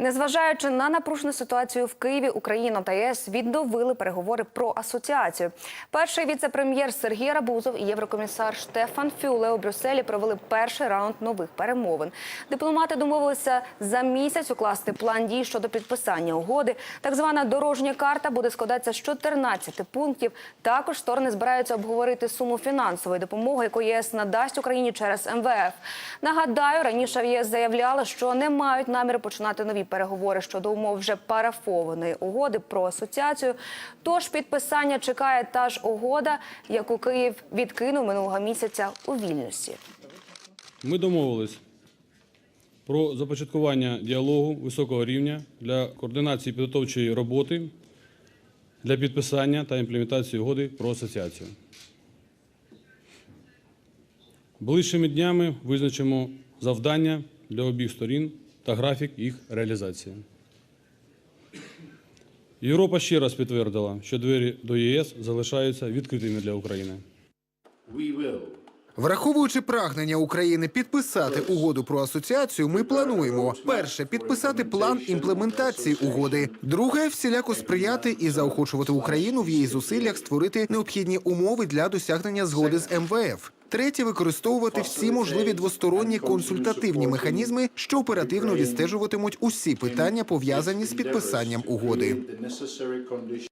Незважаючи на напружену ситуацію в Києві, Україна та ЄС відновили переговори про асоціацію. Перший віце-прем'єр Сергій Рабузов і єврокомісар Штефан Фюле у Брюсселі провели перший раунд нових перемовин. Дипломати домовилися за місяць укласти план дій щодо підписання угоди. Так звана дорожня карта буде складатися з 14 пунктів. Також сторони збираються обговорити суму фінансової допомоги, яку ЄС надасть Україні через МВФ. Нагадаю, раніше в ЄС заявляли, що не мають наміру починати нові переговори щодо умов вже парафованої угоди про асоціацію. Тож підписання чекає та ж угода, яку Київ відкинув минулого місяця у Вільнюсі. Ми домовились про започаткування діалогу високого рівня для координації підготовчої роботи для підписання та імплементації угоди про асоціацію. Ближчими днями визначимо завдання для обох сторін та графік їх реалізації. Європа ще раз підтвердила, що двері до ЄС залишаються відкритими для України. we will Враховуючи прагнення України підписати угоду про асоціацію, ми плануємо перше підписати план імплементації угоди. Друге всіляко сприяти і заохочувати Україну в її зусиллях створити необхідні умови для досягнення згоди з МВФ. Третє використовувати всі можливі двосторонні консультативні механізми, що оперативно відстежуватимуть усі питання пов'язані з підписанням угоди.